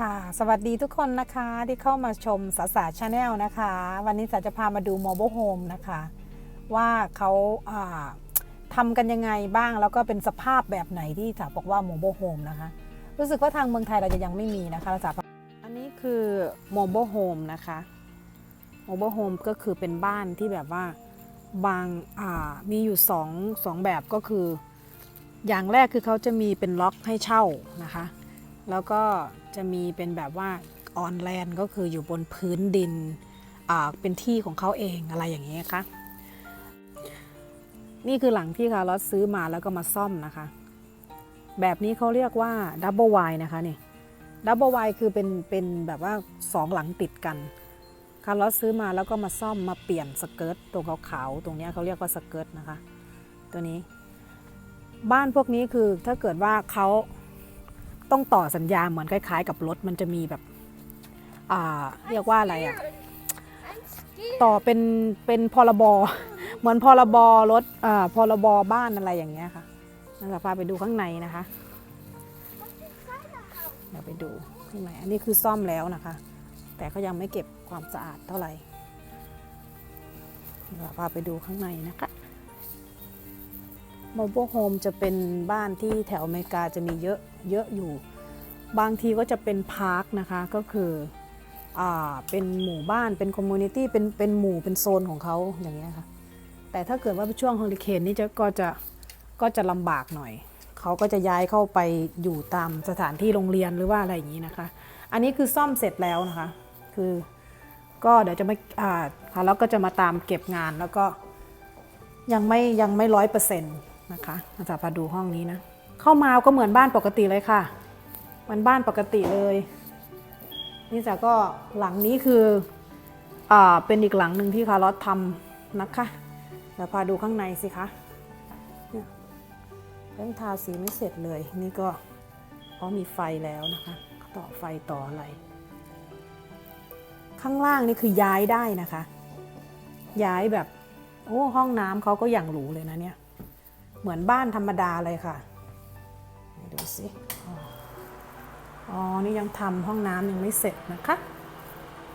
ค่ะ สวัสดีทุกคนนะคะที่เข้ามาชมสาสาชาแนลนะคะ วันนี้สาจะพามาดูโมบ i l โฮมนะคะ ว่าเขาาทำกันยังไงบ้างแล้วก็เป็นสภาพแบบไหนที่สาบอกว่าโมบ i l โฮมนะคะ รู้สึกว่าทางเมืองไทยเราจะยังไม่มีนะคะสาอันนี้คือโมบ i l โฮมนะคะโมบ i l โฮมก็คือเป็นบ้านที่แบบว่าบางามีอยู่สองสองแบบก็คือ อย่างแรกคือเขาจะมีเป็นล็อกให้เช่านะคะ แล้วก็จะมีเป็นแบบว่าออนแลนด์ก็คืออยู่บนพื้นดินอ่าเป็นที่ของเขาเองอะไรอย่างนี้นะคะนี่คือหลังที่คาร์ลอสซื้อมาแล้วก็มาซ่อมนะคะ แบบนี้เขาเรียกว่าดับเบิลไวนะคะนี่ดับเบิลไวคือเป็นเป็นแบบว่าสองหลังติดกันคาร์ลอสซื้อมาแล้วก็มาซ่อมมาเปลี่ยนสเกิร์ตตรงขาวๆตรงเนี้ยเขาเรียกว่าสเกิร์ตนะคะ ตัวนี้ บ้านพวกนี้คือถ้าเกิดว่าเขา ต้องต่อสัญญาเหมือนคล้าย ๆ กับรถมันจะมีแบบเรียกว่าอะไรอะต่อเป็นเป็นพรบเหมือนพรบรถอ่าพรบบ้านอะไรอย่างเงี้ยค่ะนั่นจะพาไปดูข้างในนะคะเดี๋ยวไปดูข้างในอันนี้คือซ่อมแล้วนะคะ แต่ก็ยังไม่เก็บความสะอาดเท่าไหร่เดี๋ยวพาไปดูข้างในนะคะ โมบ i l โฮมจะเป็นบ้านที่แถวอเมริกาจะมีเยอะเยอะอยู่ บางทีก็จะเป็นพาร์คนะคะก็คืออ่าเป็นหมู่บ้านเป็นคอมมูนิตี้เป็นเป็นหมู่เป็นโซนของเขาอย่างเงี้ยค่ะแต่ถ้าเกิดว่าช่วงเฮอริเคนนี่จะก็จะก็จะลำบากหน่อย เขาก็จะย้ายเข้าไปอยู่ตามสถานที่โรงเรียนหรือว่าอะไรอย่างนี้นะคะ อันนี้คือซ่อมเสร็จแล้วนะคะ คือก็เดี๋ยวจะมาอ่าแล้วก็จะมาตามเก็บงานแล้วก็ยังไม่ยังไม่ร้อยเปอร์เซ็นต์ นะคะอาจารย์พาดูห้องนี้นะ เข้ามาก็เหมือนบ้านปกติเลยค่ะมือนบ้านปกติเลย นี่จ๋าก็หลังนี้คืออ่าเป็นอีกหลังหนึ่งที่คาร์ลอสทำนะคะเดี๋ยวพาดูข้างในสิคะเนี่ยเพิ่งทาสีไม่เสร็จเลย นี่ก็เพราะมีไฟแล้วนะคะ ต่อไฟต่ออะไร ข้างล่างนี่คือย้ายได้นะคะ ย้ายแบบ โอ้ห้องน้ำเขาก็อย่างหรูเลยนะเนี่ย เหมือนบ้านธรรมดาเลยค่ะ ดูสิ อ๋อ นี่ยังทำห้องน้ำยังไม่เสร็จนะคะ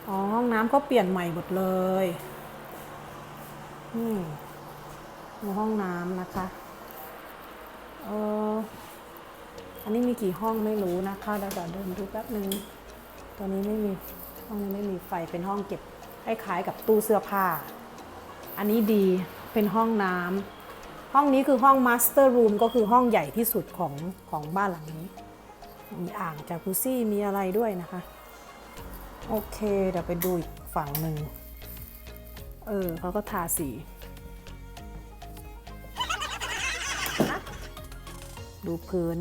อ๋อ ห้องน้ำก็เปลี่ยนใหม่หมดเลยนี่ดูห้องน้ำนะคะ เอออันนี้มีกี่ห้องไม่รู้นะคะเดี๋ยวเดินดูแป๊บนึงตอนนี้ไม่มี ห้องนี้ไม่มีไฟ เป็นห้องเก็บคล้ายๆกับตู้เสื้อผ้า อันนี้ดี เป็นห้องน้ำ ห้องนี้คือห้องมาสเตอร์รูมก็คือห้องใหญ่ที่สุดของของบ้านหลังนี้ มีอ่างจากุซี่มีอะไรด้วยนะคะ โอเค เดี๋ยวไปดูอีกฝั่งหนึ่ง เออเขาก็ทาสี ดูพื้น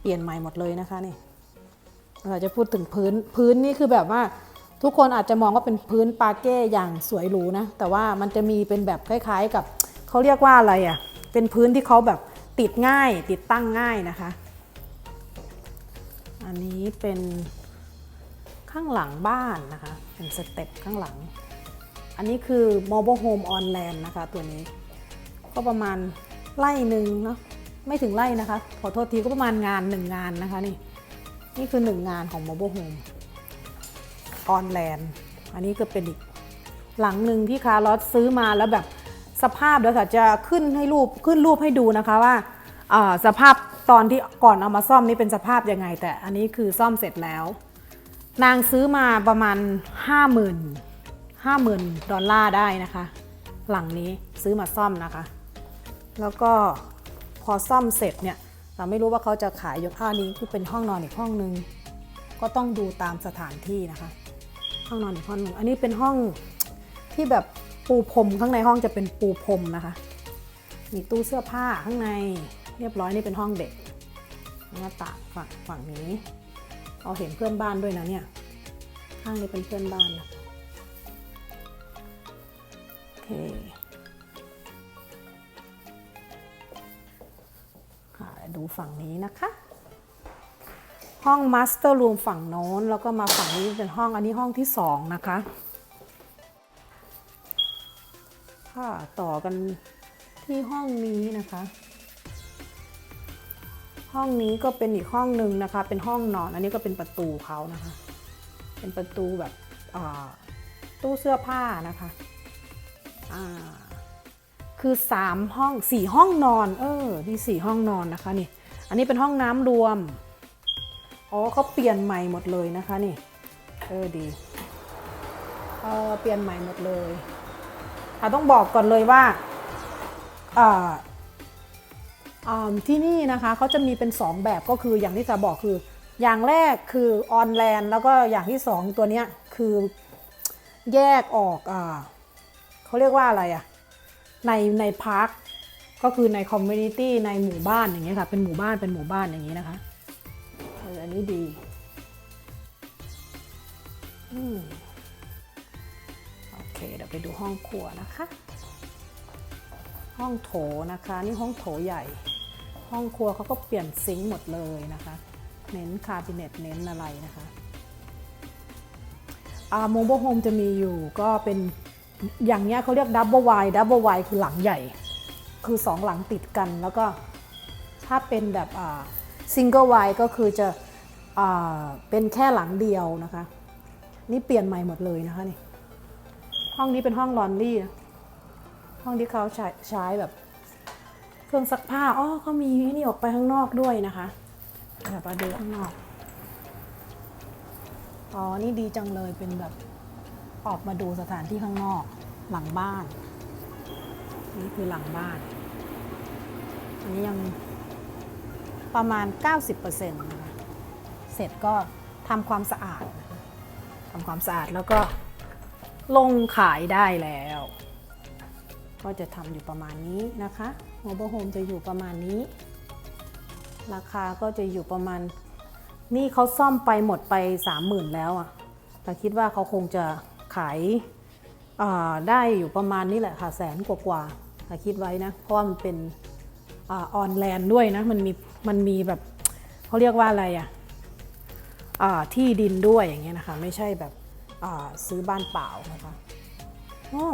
เปลี่ยนใหม่หมดเลยนะคะนี่ เราจะพูดถึงพื้น พื้นนี่คือแบบว่าทุกคนอาจจะมองว่าเป็นพื้นปาเก้อย่างสวยหรูนะ แต่ว่ามันจะมีเป็นแบบคล้าย ๆกับ เขาเรียกว่าอะไรอะ่ะ เป็นพื้นที่เขาแบบติดง่าย ติดตั้งง่ายนะคะ อันนี้เป็นข้างหลังบ้านนะคะ เป็นสเต็ปข้างหลัง อันนี้คือ Mobile Home on Land นะคะตัวนี้ ก็ประมาณไร่หนึ่งเนาะ ไม่ถึงไร่นะคะ ขอโทษทีก็ประมาณงานหนึ่งงานนะคะนี่ นี่คือหนึ่งงานของ Mobile Home ออนแลนด์อันนี้ก็เป็นอีกหลังหนึ่งที่คาร์ลอสซื้อมาแล้วแบบ สภาพเดี๋ยวจะขึ้นให้รูปขึ้นรูปให้ดูนะคะว่าสภาพตอนที่ก่อนเอามาซ่อมนี่เป็นสภาพยังไง แต่อันนี้คือซ่อมเสร็จแล้ว นางซื้อมาประมาณ 50,000 50,000 ดอลลาร์ได้นะคะ หลังนี้ซื้อมาซ่อมนะคะ แล้วก็พอซ่อมเสร็จเนี่ยเราไม่รู้ว่าเขาจะขายยู่ท่านี้คือเป็นห้องนอนอีกห้องนึง ก็ต้องดูตามสถานที่นะคะ ห้องนอนอีกห้องนึงอันนี้เป็นห้องที่แบบ ปูพรมข้างในห้องจะเป็นปูพรมนะคะ มีตู้เสื้อผ้าข้างในเรียบร้อยนี่เป็นห้องเด็กหน้าต่างฝั่งฝั่งนี้เราเห็นเพื่อนบ้านด้วยนะเนี่ยข้างนี้เป็นเพื่อนบ้านนะโอเคดูฝั่งนี้นะคะ ห้องมาสเตอร์รูมฝั่งโน้น แล้วก็มาฝั่งนี้เป็นห้องอันนี้ห้องที่สองนะคะ ค่ะต่อกันที่ห้องนี้นะคะ ห้องนี้ก็เป็นอีกห้องหนึ่งนะคะ เป็นห้องนอน อันนี้ก็เป็นประตูเขานะคะ เป็นประตูแบบตู้เสื้อผ้านะคะคือสามห้องสี่ห้องนอน เออนี่สี่ห้องนอนนะคะนี่ อันนี้เป็นห้องน้ำรวม อ๋อเขาเปลี่ยนใหม่หมดเลยนะคะนี่ เออดี เออเปลี่ยนใหม่หมดเลย อะต้องบอกก่อนเลยว่าที่นี่นะคะเขาจะมีเป็น 2 แบบก็คืออย่างที่จะบอกคือ อย่างแรกคือออนแลนด์แล้วก็อย่างที่ 2 ตัวเนี้ยคือแยกออกอเขาเรียกว่าอะไรอะในในพาร์คก็คือในคอมมูนิตี้ในหมู่บ้านอย่างเงี้ยค่ะเป็นหมู่บ้านเป็นหมู่บ้านอย่างนี้นะคะเอออันนี้ดี อืม เคเดี๋ยวไปดูห้องครัวนะคะ ห้องโถนะคะ นี่ห้องโถใหญ่ ห้องครัวเขาก็เปลี่ยนซิงค์หมดเลยนะคะ เน้นคาบิเนตเน้นอะไรนะคะอ่าโมบโฮมจะมีอยู่ก็เป็นอย่างเงี้ยเขาเรียกดับเบิลไวดับเบิลไวคือหลังใหญ่ คือสองหลังติดกันแล้วก็ถ้าเป็นแบบซิงเกิลไวก็คือจะอ่าเป็นแค่หลังเดียวนะคะ นี่เปลี่ยนใหม่หมดเลยนะคะนี่ ห้องนี้เป็นห้องลอนรี่นะห้องที่เขาใช้ใช้แบบ เครื่องซักผ้าอ๋อเขามีนี่ออกไปข้างนอกด้วยนะคะเดี๋ยวมาดูข้างนอก อ๋อ นี่ดีจังเลยเป็นแบบออกมาดูสถานที่ข้างนอกหลังบ้าน นี่คือหลังบ้านอันนี้ยังประมาณ 90%นะคะ เสร็จก็ทำความสะอาดทำความสะอาดแล้วก็ ลงขายได้แล้ว ก็จะทำอยู่ประมาณนี้นะคะโมบ l โฮมจะอยู่ประมาณนี้ ราคาก็จะอยู่ประมาณ นี่เขาซ่อมไปหมดไป 30,000 แล้วอะแต่คิดว่าเขาคงจะขายาได้อยู่ประมาณนี้แหละค่ะแสนกว่าๆแต่คิดไว้นะ เพราะว่ามันเป็นออนแลนด์ด้วยนะ มันมีมันมีแบบเขาเรียกว่าอะไรอะ่ะที่ดินด้วยอย่างเงี้ยนะคะ ไม่ใช่แบบ ซื้อบ้านเปล่านะคะอ้อ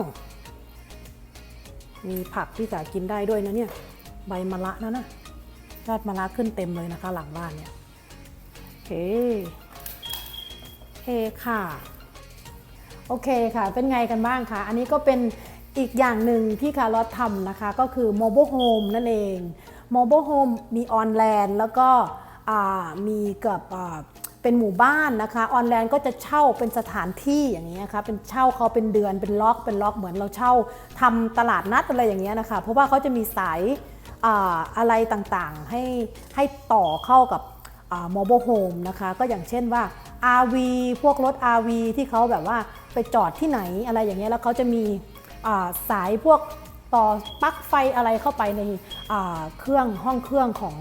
มีผักที่จะกินได้ด้วยนะเนี่ย ใบมะระนะนะยอดมะระขึ้นเต็มเลยนะคะ หลังบ้านเนี่ยเคโอเคค่ะ โอเคค่ะ เป็นไงกันบ้างคะ อันนี้ก็เป็นอีกอย่างหนึ่งที่คาร์ลอตทำนะคะ ก็คือ Mobile Home นั่นเอง Mobile Home มีออนแลนด์แล้วก็มีกับอ่า เป็นหมู่บ้านนะคะออนแลน์ก็จะเช่าเป็นสถานที่อย่างนี้ยค่ะเป็นเช่าเขาเป็นเดือนเป็นล็อกเป็นล็อกเหมือนเราเช่าทำตลาดนัดอะไรอย่างเงี้ยนะคะ เพราะว่าเขาจะมีสายอ่าอะไรต่างๆ ให้ให้ต่อเข้ากับโมบโฮมนะคะก็อย่างเช่นว่า RV พวกรถ RV ที่เขาแบบว่าไปจอดที่ไหนอะไรอย่างเงี้ยแล้วเขาจะมีสายพวกต่อปลั๊กไฟอะไรเข้าไปในเครื่องห้องเครื่องของ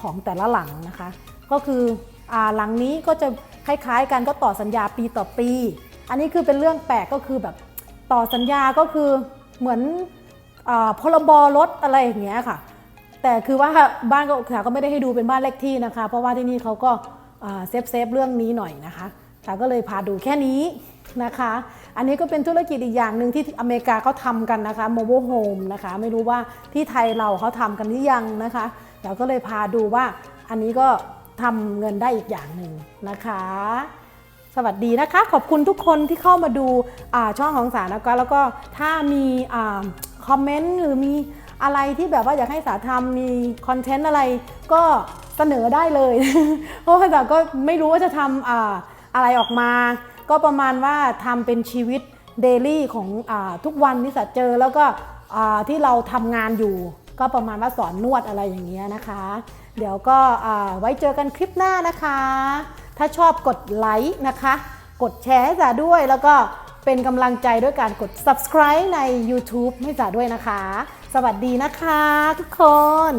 ของแต่ละหลังนะคะ ก็คือ หลังนี้ก็จะคล้ายๆกันก็ต่อสัญญาปีต่อปี อันนี้คือเป็นเรื่องแปลกก็คือแบบต่อสัญญาก็คือเหมือนอพรบรถอะไรอย่างเงี้ยค่ะ แต่คือว่าบ้านก็ค่ะก็ไม่ได้ให้ดูเป็นบ้านเลขที่นะคะ เพราะว่าที่นี่เขาก็าเซฟเซฟเรื่องนี้หน่อยนะคะค่ะก็เลยพาดูแค่นี้นะคะ อันนี้ก็เป็นธุรกิจอีกอย่างหนึ่งที่อเมริกาเขาทำกันนะคะ mobile home นะคะ ไม่รู้ว่าที่ไทยเราเขาทำกันหรือยังนะคะเราก็เลยพาดูว่าอันนี้ก็ ทำเงินได้อีกอย่างหนึ่งนะคะ สวัสดีนะคะ ขอบคุณทุกคนที่เข้ามาดูาช่องของสารนะคะแล้วก็ถ้ามีคอมเมนต์หรือมีอะไรที่แบบว่าอยากให้สาทำมีคอนเทนต์อะไรก็เสนอได้เลย เพราะว่าสาก็ไม่รู้ว่าจะทำอาอะไรออกมา ก็ประมาณว่าทำเป็นชีวิตเดลี่ของอทุกวันที่สัตว์เจอแล้วก็ที่เราทำงานอยู่ ก็ประมาณว่าสอนนวดอะไรอย่างเงี้ยนะคะ เดี๋ยวก็ไว้เจอกันคลิปหน้านะคะ ถ้าชอบกดไลค์นะคะ กดแชร์ให้จ๋าด้วยแล้วก็เป็นกำลังใจด้วยการกด subscribe ใน YouTube ให้จ๋าด้วยนะคะ สวัสดีนะคะทุกคน